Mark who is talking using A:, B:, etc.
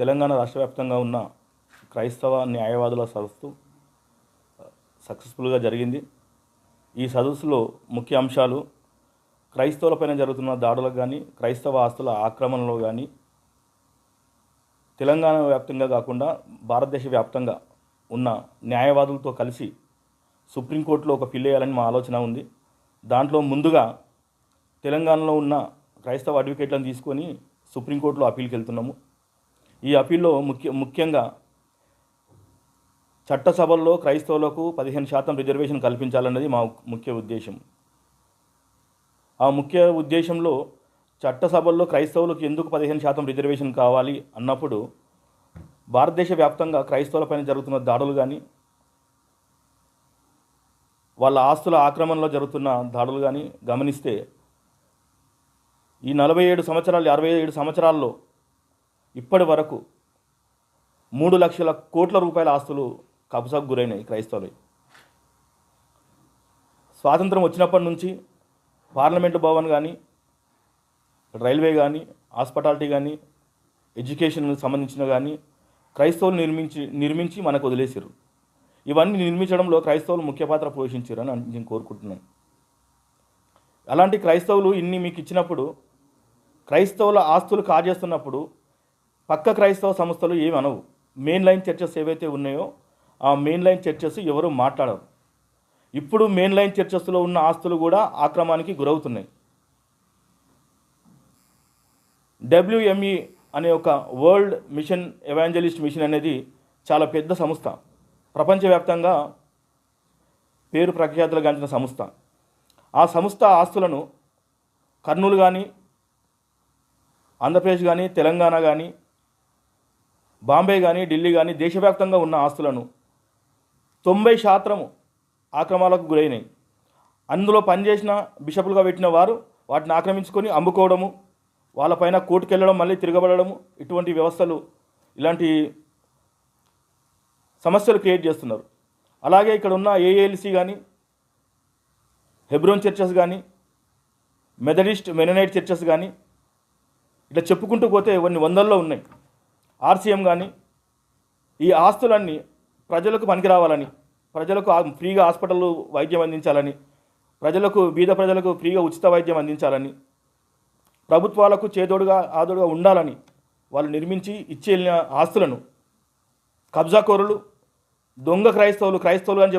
A: తెలంగాణ రాష్ట్ర వ్యాప్తంగా ఉన్న క్రైస్తవ న్యాయవాదుల సదస్సు సక్సెస్ఫుల్గా జరిగింది. ఈ సదస్సులో ముఖ్య అంశాలు క్రైస్తవులపైన జరుగుతున్న దాడులకు కానీ క్రైస్తవ ఆస్తుల ఆక్రమణలో కానీ తెలంగాణ వ్యాప్తంగా కాకుండా భారతదేశ వ్యాప్తంగా ఉన్న న్యాయవాదులతో కలిసి సుప్రీంకోర్టులో ఒక ఫిల్ వేయాలని మా ఆలోచన ఉంది. దాంట్లో ముందుగా తెలంగాణలో ఉన్న క్రైస్తవ అడ్వకేట్లను తీసుకొని సుప్రీంకోర్టులో అప్పీల్కి వెళ్తున్నాము ఈ అప్పీల్లో ముఖ్య ముఖ్యంగా చట్టసభల్లో క్రైస్తవులకు పదిహేను శాతం రిజర్వేషన్ కల్పించాలన్నది మా ముఖ్య ఉద్దేశం. ఆ ముఖ్య ఉద్దేశంలో చట్టసభల్లో క్రైస్తవులకు ఎందుకు పదిహేను శాతం రిజర్వేషన్ కావాలి అన్నప్పుడు భారతదేశ వ్యాప్తంగా క్రైస్తవులపైన జరుగుతున్న దాడులు కానీ వాళ్ళ ఆస్తుల ఆక్రమణలో జరుగుతున్న దాడులు కానీ గమనిస్తే ఈ నలభై ఏడు సంవత్సరాలు అరవై ఏడు సంవత్సరాల్లో ఇప్పటి వరకు మూడు లక్షల కోట్ల రూపాయల ఆస్తులు కబ్జాకు గురైనాయి క్రైస్తవులు. స్వాతంత్రం వచ్చినప్పటి నుంచి పార్లమెంటు భవన్ కానీ రైల్వే కానీ హాస్పిటాలిటీ కానీ ఎడ్యుకేషన్కి సంబంధించిన కానీ క్రైస్తవులు నిర్మించి నిర్మించి మనకు వదిలేసారు ఇవన్నీ నిర్మించడంలో క్రైస్తవులు ముఖ్య పాత్ర పోషించారు అని నేను కోరుకుంటున్నాను. అలాంటి క్రైస్తవులు ఇన్ని మీకు ఇచ్చినప్పుడు క్రైస్తవుల ఆస్తులు కాజేస్తున్నప్పుడు పక్క క్రైస్తవ సంస్థలు ఏమి అనవు. మెయిన్ లైన్ చర్చెస్ ఏవైతే ఉన్నాయో ఆ మెయిన్ లైన్ చర్చెస్ ఎవరు మాట్లాడరు. ఇప్పుడు మెయిన్ లైన్ చర్చెస్లో ఉన్న ఆస్తులు కూడా ఆక్రమానికి గురవుతున్నాయి. డబ్ల్యూఎంఈ అనే ఒక వరల్డ్ మిషన్ ఎవాంజలిస్ట్ మిషన్ అనేది చాలా పెద్ద సంస్థ. ప్రపంచవ్యాప్తంగా పేరు ప్రఖ్యాతులు గాంచిన సంస్థ. ఆ సంస్థ ఆస్తులను కర్నూలు కానీ ఆంధ్రప్రదేశ్ కానీ తెలంగాణ కానీ బాంబే కానీ ఢిల్లీ కానీ దేశవ్యాప్తంగా ఉన్న ఆస్తులను తొంభై శాతం ఆక్రమాలకు గురైనాయి. అందులో పనిచేసిన బిషపులుగా పెట్టిన వారు వాటిని ఆక్రమించుకొని అమ్ముకోవడము వాళ్ళపైన కోర్టుకెళ్ళడం మళ్ళీ తిరగబడము ఇటువంటి వ్యవస్థలు ఇలాంటి సమస్యలు క్రియేట్ చేస్తున్నారు. అలాగే ఇక్కడ ఉన్న ఏఏఎల్సి కానీ హెబ్రోన్ చర్చెస్ కానీ మెథడిస్ట్ మెననైట్ చర్చెస్ కానీ ఇట్లా చెప్పుకుంటూ పోతే కొన్ని వందల్లో ఉన్నాయి. ఆర్సీఎం కానీ ఈ ఆస్తులన్నీ ప్రజలకు పనికిరావాలని ప్రజలకు ఫ్రీగా హాస్పిటల్ వైద్యం అందించాలని ప్రజలకు బీద ప్రజలకు ఫ్రీగా ఉచిత వైద్యం అందించాలని ప్రభుత్వాలకు చేదోడుగా ఆదోడుగా ఉండాలని వాళ్ళు నిర్మించి ఇచ్చి ఆస్తులను కబ్జాకోరులు దొంగ క్రైస్తవులు క్రైస్తవులు అని చెప్పి